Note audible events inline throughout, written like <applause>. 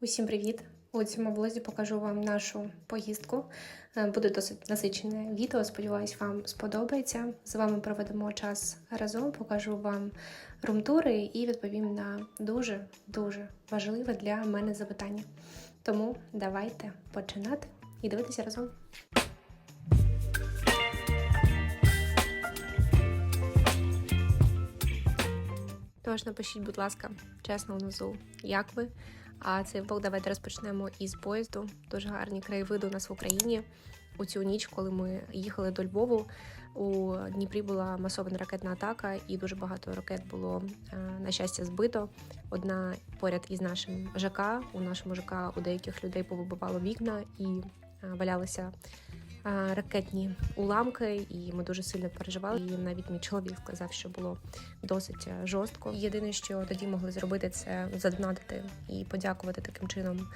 Усім привіт! У цьому влозі покажу вам нашу поїздку. Е, Буде досить насичене відео. Сподіваюсь, вам сподобається. З вами проведемо час разом, покажу вам румтури і відповім на дуже дуже важливе для мене запитання. Тому давайте починати і дивитися разом. Тож напишіть, будь ласка, чесно внизу, як ви. А цей влог давайте розпочнемо із поїзду. Дуже гарні краєвиди у нас в Україні. У цю ніч, коли ми їхали до Львову, у Дніпрі була масована ракетна атака, і дуже багато ракет було е, на щастя збито. Одна поряд із нашим ЖК. У нашому ЖК у деяких людей повибивало вікна і е, валялися ракетні уламки, і ми дуже сильно переживали. І навіть мій чоловік сказав, що було досить е, жорстко. Єдине, що тоді могли зробити, це задонатити і подякувати таким чином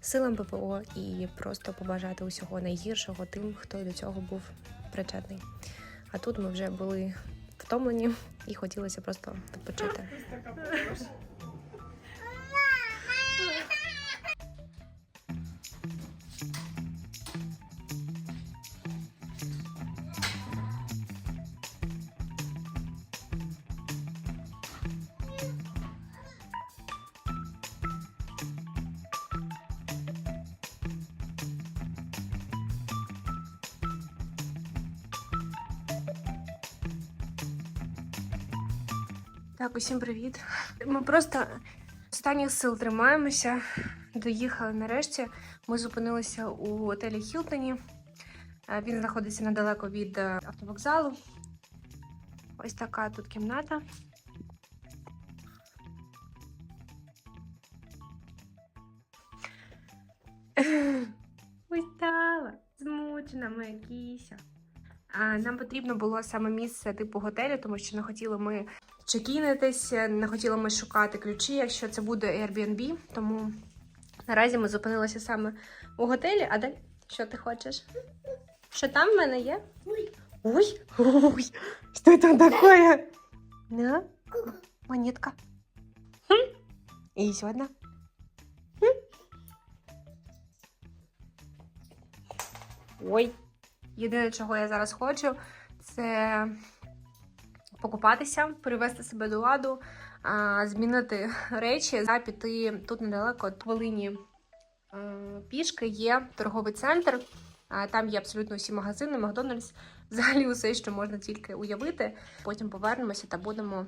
силам ППО і просто побажати усього найгіршого тим, хто до цього був причетний. А тут ми вже були втомлені і хотілося просто відпочити. Так, усім привіт. Ми просто останніх сил тримаємося. Доїхали нарешті. Ми зупинилися у готелі Хілтоні. Він знаходиться недалеко від е, автовокзалу. Ось така тут кімната. Устала, змучена моя кіся. Нам потрібно було саме місце типу готелю, тому що не хотіли ми чекінитись, не хотіли ми шукати ключі, якщо це буде Airbnb. Тому наразі ми зупинилися саме у готелі. А далі що ти хочеш? Що там в мене є? Ой. Ой, ой, що там таке? На? Монетка. Хм. І ще одна. Хм. Ой. Єдине, чого я зараз хочу, це покупатися, привести себе до ладу, змінити речі, та піти тут недалеко від хвилині е, пішки є торговий центр. Там є абсолютно всі магазини, Макдональдс, взагалі усе, що можна тільки уявити. Потім повернемося та будемо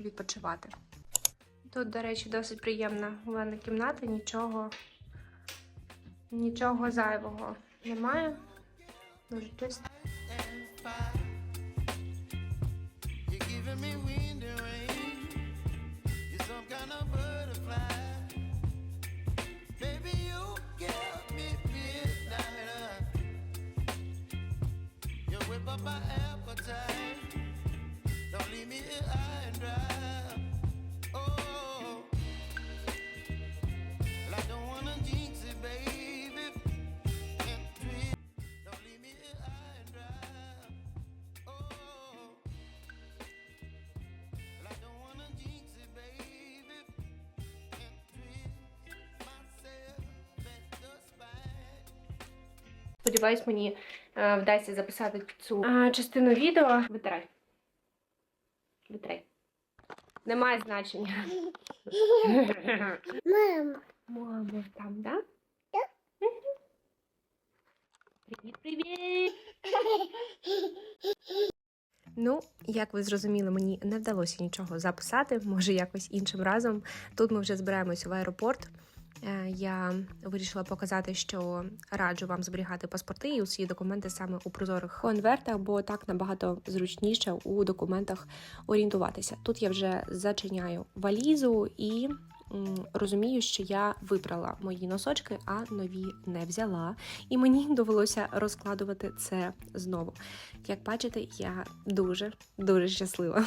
відпочивати. Тут, до речі, досить приємна мене кімната, нічого, нічого зайвого немає. Дуже чисто. Сподіваюсь, мені е, вдасться записати цю е, частину відео. Витирай. Витирай. Немає значення. <laughs> Мама. Мамо, там, да? Так. Привіт, привіт! <laughs> Ну, як ви зрозуміли, мені не вдалося нічого записати, може якось іншим разом. Тут ми вже збираємось в аеропорт. Е, Я вирішила показати, що раджу вам зберігати паспорти і усі документи саме у прозорих конвертах, бо так набагато зручніше у документах орієнтуватися. Тут я вже зачиняю валізу і розумію, що я вибрала мої носочки, а нові не взяла. І мені довелося розкладувати це знову. Як бачите, я дуже дуже щаслива.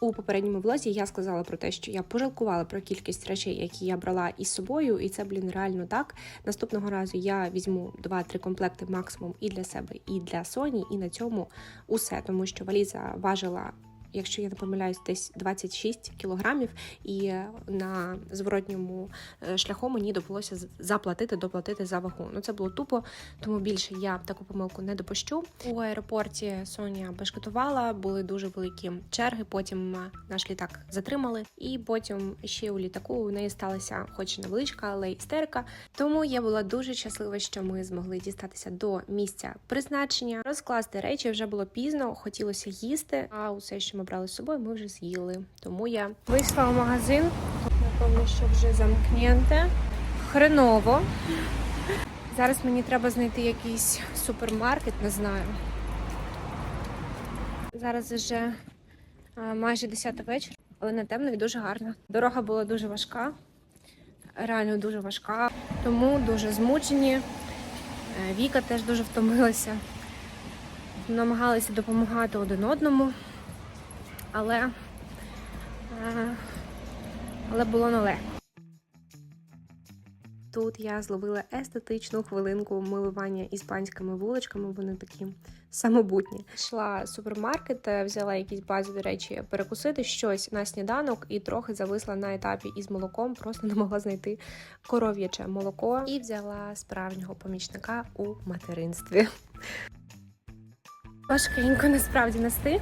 У попередньому влозі я сказала про те, що я пожалкувала про кількість речей, які я брала із собою, і це, блін, реально так. Наступного разу я візьму 2-3 комплекти максимум і для себе, і для Соні, і на цьому усе, тому що валіза важила якщо я не помиляюсь, десь 26 кілограмів, і на зворотньому е, шляху мені довелося заплатити, доплатити за вагу. Ну це було тупо, тому більше я таку помилку не допущу. У аеропорті Соня бешкетувала, були дуже великі черги. Потім е, наш літак затримали, і потім ще у літаку у неї сталася, хоч невеличка, але істерика. Тому я була дуже щаслива, що ми змогли дістатися до місця призначення. Розкласти речі вже було пізно, хотілося їсти. А усе, що ми брали з собою, ми вже з'їли. Тому я вийшла в магазин. Напевно, що вже замкненте. Хреново. Зараз мені треба знайти якийсь супермаркет, не знаю. Зараз вже майже 10 вечора, але не темно і дуже гарно. Дорога була дуже важка, реально дуже важка, тому дуже змучені. Е, Віка теж дуже втомилася. Намагалися допомагати один одному, але, е, але було нелегко. Тут я зловила естетичну хвилинку милування іспанськими вуличками. Вони такі самобутні. Йшла супермаркет, е, взяла якісь базові речі перекусити щось на сніданок і трохи зависла на етапі із молоком. Просто не могла знайти коров'яче молоко і взяла справжнього помічника у материнстві. Важкенько насправді нести.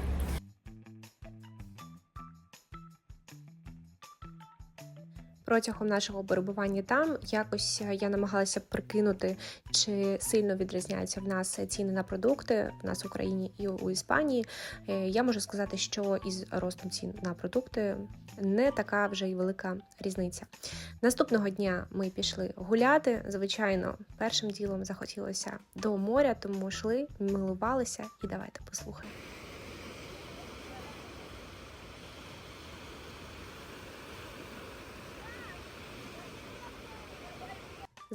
Протягом нашого перебування там якось е, я намагалася прикинути, чи сильно відрізняються в нас ціни на продукти в нас в Україні і у Іспанії. Е, Я можу сказати, що із ростом цін на продукти не така вже й велика різниця. Наступного дня ми пішли гуляти. Звичайно, першим ділом захотілося до моря, тому йшли, милувалися і давайте послухаємо.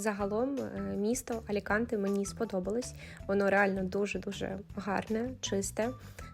Загалом е, місто Аліканте мені сподобалось. Воно реально дуже дуже гарне, чисте,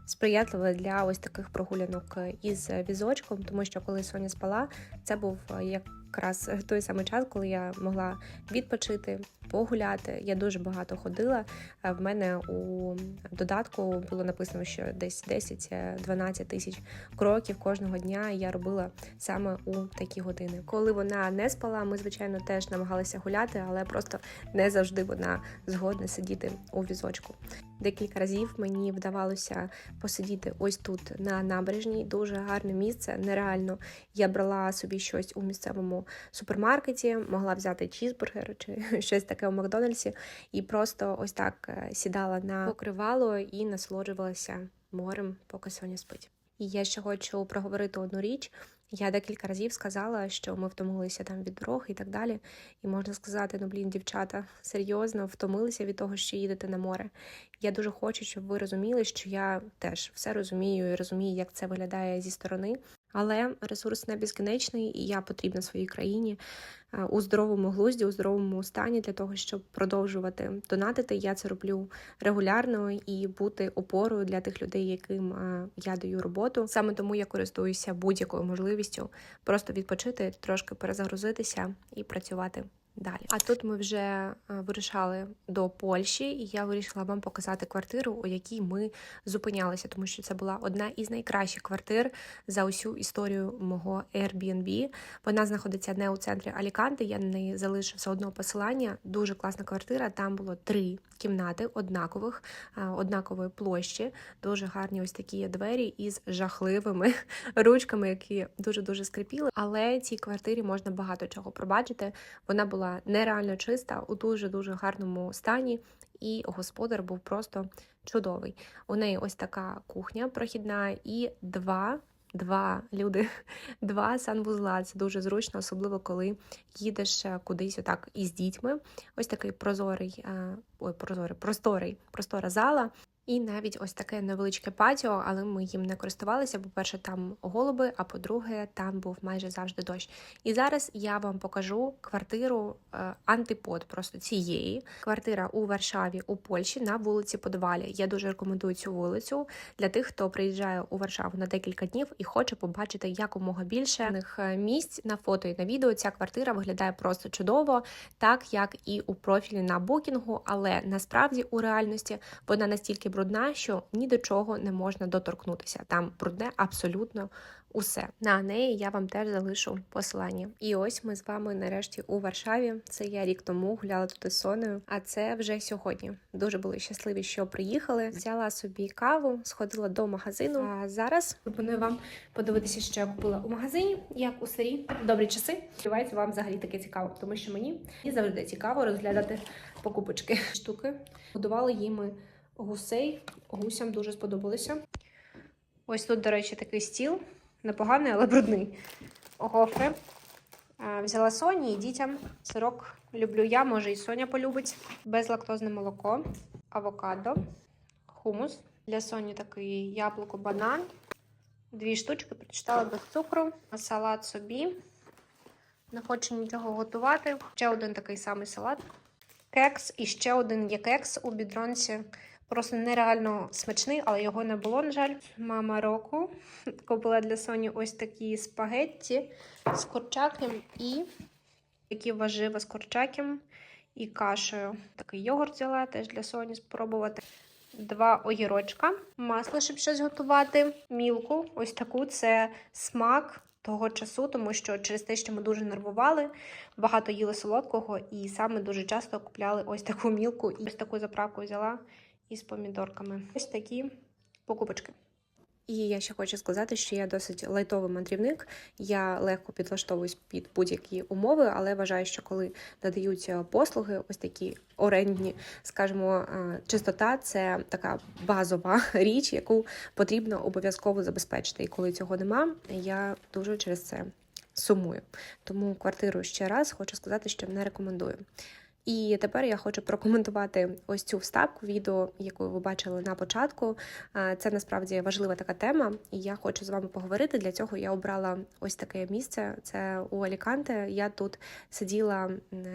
сприятливе для ось таких прогулянок із візочком, тому що коли Соня спала, це був е, якраз той самий час, коли я могла відпочити, погуляти. Я дуже багато ходила. Е, В мене у додатку було написано, що десь 10-12 тисяч кроків кожного дня я робила саме у такі години. Коли вона не спала, ми звичайно теж намагалися гуляти, але просто не завжди вона згодна сидіти у візочку. Декілька разів мені вдавалося посидіти ось тут на набережній. Дуже гарне місце, нереально. Я брала собі щось у місцевому супермаркеті, могла взяти чізбургер чи <laughs> щось таке у Макдональдсі, і просто ось так е, сідала на покривало і насолоджувалася морем, поки Соня спить. І я ще хочу проговорити одну річ. Я декілька разів сказала, що ми втомилися там від дорог і так далі. І можна сказати, ну блін, дівчата, серйозно втомилися від того, що їдете на море. Я дуже хочу, щоб ви розуміли, що я теж все розумію і розумію, як це виглядає зі сторони. Але ресурс не безкінечний, і я потрібна своїй країні е, у здоровому глузді, у здоровому стані для того, щоб продовжувати донатити. Я це роблю регулярно і бути опорою для тих людей, яким е, я даю роботу. Саме тому я користуюся будь-якою можливістю просто відпочити, трошки перезагрузитися і працювати. Далі, а тут ми вже е, вирішали до Польщі, і я вирішила вам показати квартиру, у якій ми зупинялися, тому що це була одна із найкращих квартир за усю історію мого Airbnb. Вона знаходиться не у центрі Аліканти. Я на неї залишу все одно посилання. Дуже класна квартира. Там було три кімнати однакових, е, однакової площі. Дуже гарні ось такі двері із жахливими <laughs> ручками, які дуже дуже скрипіли. Але цій квартирі можна багато чого пробачити. Вона була нереально чиста, у дуже дуже гарному стані, і господар був просто чудовий. У неї ось така кухня прохідна і два. Два люди, <laughs> два санвузла. Це дуже зручно, особливо коли їдеш е, кудись отак із дітьми. Ось такий прозорий, е, ой, прозорий, просторий, простора зала. І навіть ось таке невеличке патіо, але ми їм не користувалися. По-перше, там голуби, а по-друге, там був майже завжди дощ. І зараз я вам покажу квартиру е, антипод просто цієї. Квартира у Варшаві у Польщі на вулиці Подвалі. Я дуже рекомендую цю вулицю для тих, хто приїжджає у Варшаву на декілька днів і хоче побачити якомога більше них е, місць на фото і на відео. Ця квартира виглядає просто чудово, так як і у профілі на букінгу, але насправді у реальності вона настільки брудна, що ні до чого не можна доторкнутися. Там брудне абсолютно усе. На неї я вам теж залишу посилання. І ось ми з вами нарешті у Варшаві. Це я рік тому гуляла тут із Сонею, а це вже сьогодні. Дуже були щасливі, що приїхали. Взяла собі каву, сходила до магазину. А зараз пропоную вам подивитися, що я купила у магазині, як у старі добрі часи. Сподівається, вам взагалі таке цікаво, тому що мені і завжди цікаво розглядати покупочки штуки. Годували їми гусей. Гусям дуже сподобалося. Ось тут, до речі, такий стіл. Непоганий, але брудний. Гофри. Взяла Соні і дітям. Сирок люблю я, може і Соня полюбить. Безлактозне молоко, авокадо, хумус. Для Соні такий яблуко, банан. Дві штучки прочитала без цукру. Салат собі. Не хочу нічого готувати. Ще один такий самий салат. Кекс і ще один є кекс у бідронці. Просто нереально смачний, але його не було, на жаль. Мама року купила для Соні ось такі спагетті з курчаком і такі важива з курчаком і кашею. Такий йогурт взяла теж для Соні спробувати. Два огірочка, масло, щоб щось готувати, мілку. Ось таку це смак того часу, тому що через те, що ми дуже нервували, багато їли солодкого, і саме дуже часто купляли ось таку мілку і ось таку заправку взяла із помідорками. Ось такі покупочки. І я ще хочу сказати, що я досить лайтовий мандрівник. Я легко підлаштовуюсь під будь-які умови, але вважаю, що коли надаються послуги, ось такі орендні, скажімо, е, чистота це така базова <laughs> річ, яку потрібно обов'язково забезпечити. І коли цього нема, я дуже через це сумую. Тому квартиру ще раз хочу сказати, що не рекомендую. І тепер я хочу прокоментувати ось цю вставку відео, яку ви бачили на початку. Це насправді важлива така тема, і я хочу з вами поговорити. Для цього я обрала ось таке місце. Це у Аліканте. Я тут сиділа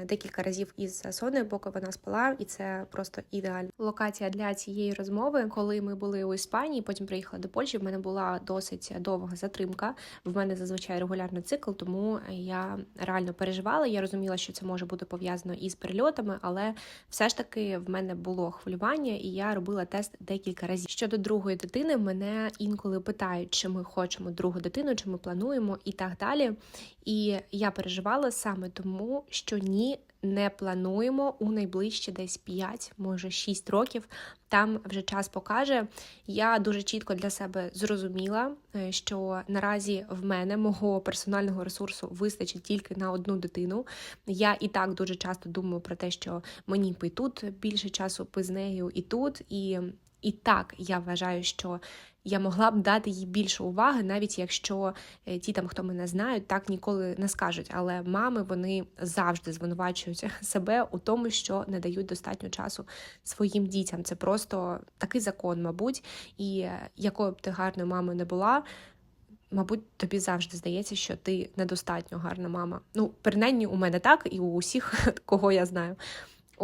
декілька разів із Сонею, поки вона спала, і це просто ідеальна локація для цієї розмови. Коли ми були у Іспанії, потім приїхала до Польщі. В мене була досить довга затримка. В мене зазвичай регулярний цикл, тому я реально переживала. Я розуміла, що це може бути пов'язано із перельотами, але все ж таки в мене було хвилювання, і я робила тест декілька разів. Щодо другої дитини, мене інколи питають, чи ми хочемо другу дитину, чи ми плануємо і так далі. І я переживала саме тому, що ні. Не плануємо у найближчі десь 5, може 6 років. Там вже час покаже. Я дуже чітко для себе зрозуміла, е, що наразі в мене мого персонального ресурсу вистачить тільки на одну дитину. Я і так дуже часто думаю про те, що мені б і тут більше часу би з нею, і тут, і, і так я вважаю, що я могла б дати їй більше уваги, навіть якщо е, ті там, хто мене знають, так ніколи не скажуть. Але мами вони завжди звинувачують <laughs> себе у тому, що не дають достатньо часу своїм дітям. Це просто такий закон, мабуть, і е, якою б ти гарною мамою не була. Мабуть, тобі завжди здається, що ти недостатньо гарна мама. Ну, принаймні, у мене так, і у усіх, <laughs> кого я знаю.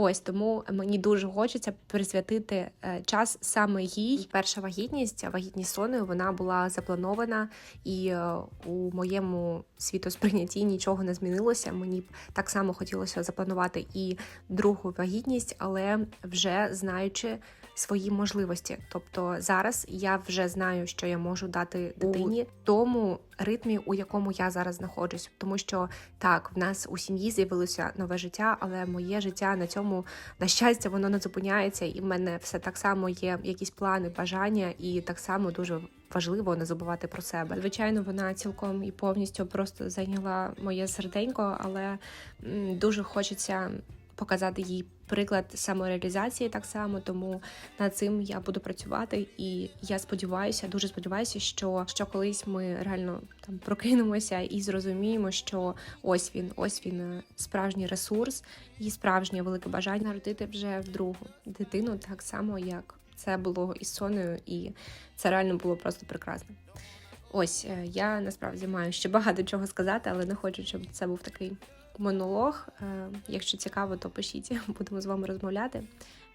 Ось тому мені дуже хочеться присвятити е, час саме їй. Перша вагітність, вагітність соною, вона була запланована, і е, у моєму світосприйнятті нічого не змінилося. Мені б так само хотілося запланувати і другу вагітність, але вже знаючи свої можливості. Тобто зараз я вже знаю, що я можу дати дитині тому ритмі, у якому я зараз знаходжусь. Тому що так, в нас у сім'ї з'явилося нове життя, але моє життя на цьому, на щастя, воно не зупиняється, і в мене все так само є якісь плани, бажання, і так само дуже. Важливо не забувати про себе. Звичайно, вона цілком і повністю просто зайняла моє серденько, але дуже хочеться показати їй приклад самореалізації так само. Тому над цим я буду працювати, і я сподіваюся, дуже сподіваюся, що, що колись ми реально там прокинемося і зрозуміємо, що ось він, ось він е, справжній ресурс і справжнє велике бажання народити вже в другу дитину, так само як це було із Сонею, і це реально було просто прекрасно. Ось е, я насправді маю ще багато чого сказати, але не хочу, щоб це був такий монолог. Е, Якщо цікаво, то пишіть, <laughs> будемо з вами розмовляти.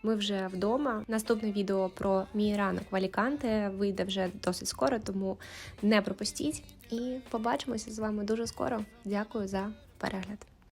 Ми вже вдома. Наступне відео про мій ранок в Аліканте вийде вже досить скоро, тому не пропустіть. І побачимося з вами дуже скоро. Дякую за перегляд.